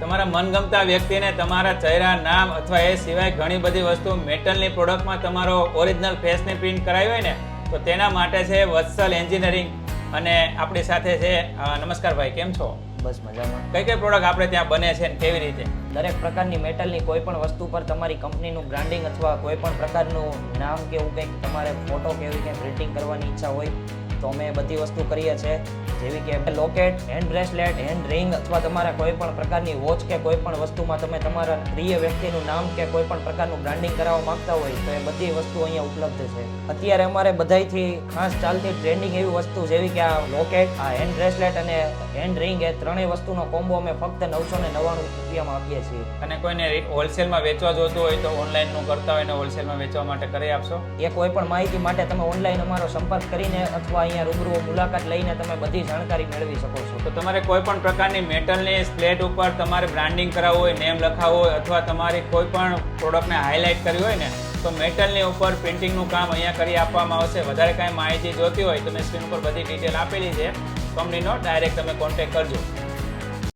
તમારા મનગમતા વ્યક્તિને તમારા ચહેરા નામ અથવા એ સિવાય ઘણી બધી વસ્તુ મેટલની પ્રોડક્ટમાં તમારો ઓરિજિનલ ફેસની પ્રિન્ટ કરાવી હોય ને તો તેના માટે છે વત્સલ એન્જિનિયરિંગ. અને આપણી સાથે છે નમસ્કાર ભાઈ કેમ છો? બસ મજામાં. કઈ કઈ પ્રોડક્ટ આપણે ત્યાં બને છે ને કેવી રીતે? દરેક પ્રકારની મેટલની કોઈ પણ વસ્તુ પર તમારી કંપનીનું બ્રાન્ડિંગ અથવા કોઈ પણ પ્રકારનું નામ કે એવું કંઈક તમારે ફોટો કે એવી કંઈ પ્રિન્ટિંગ કરવાની ઈચ્છા હોય તો અમે બધી વસ્તુ કરીએ છીએ. જેવી કે locket hand bracelet hand ring અથવા તમારા કોઈ પણ પ્રકારની વોચ કે કોઈ પણ વસ્તુમાં તમે તમારા પ્રિય વ્યક્તિનું નામ કે કોઈ પણ પ્રકારનું બ્રાન્ડિંગ કરાવવા માંગતા હોય તો એ બધી વસ્તુ અહીંયા ઉપલબ્ધ છે. અત્યારે અમારે બધાયથી ખાસ ચાલતી ટ્રેન્ડિંગ એવી વસ્તુ જેવી કે આ લોકેટ આ હેન્ડ બ્રેસલેટ અને હેન્ડ રિંગ એ ત્રણેય વસ્તુનો કોમ્બો અમે ફક્ત નવસો ને નવ્વાણું રૂપિયામાં આપીએ છીએ. અને કોઈને હોલસેલમાં વેચવા જોતું હોય તો ઓનલાઈનનું કરતા હોય ને હોલસેલમાં વેચવા માટે કરી આપશો? એ કોઈ પણ માહિતી માટે તમે ઓનલાઈન અમારો સંપર્ક કરીને અથવા અહીંયા રૂબરૂ મુલાકાત લઈને તમે બધી જાણકારી મેળવી શકો છો. તો તમારે કોઈ પણ પ્રકારની મેટલની પ્લેટ ઉપર તમારે બ્રાન્ડિંગ કરાવવું હોય, નેમ લખાવવું હોય, અથવા તમારી કોઈ પણ પ્રોડક્ટને હાઇલાઇટ કરવી હોય ને, તો મેટલની ઉપર પ્રિન્ટિંગનું કામ અહીંયા કરી આપવામાં આવશે. વધારે કાંઈ માહિતી જોતી હોય તો મેં સ્ક્રીન ઉપર બધી ડિટેલ આપેલી છે. કંપનીનો ડાયરેક્ટ તમે કોન્ટેક્ટ કરજો.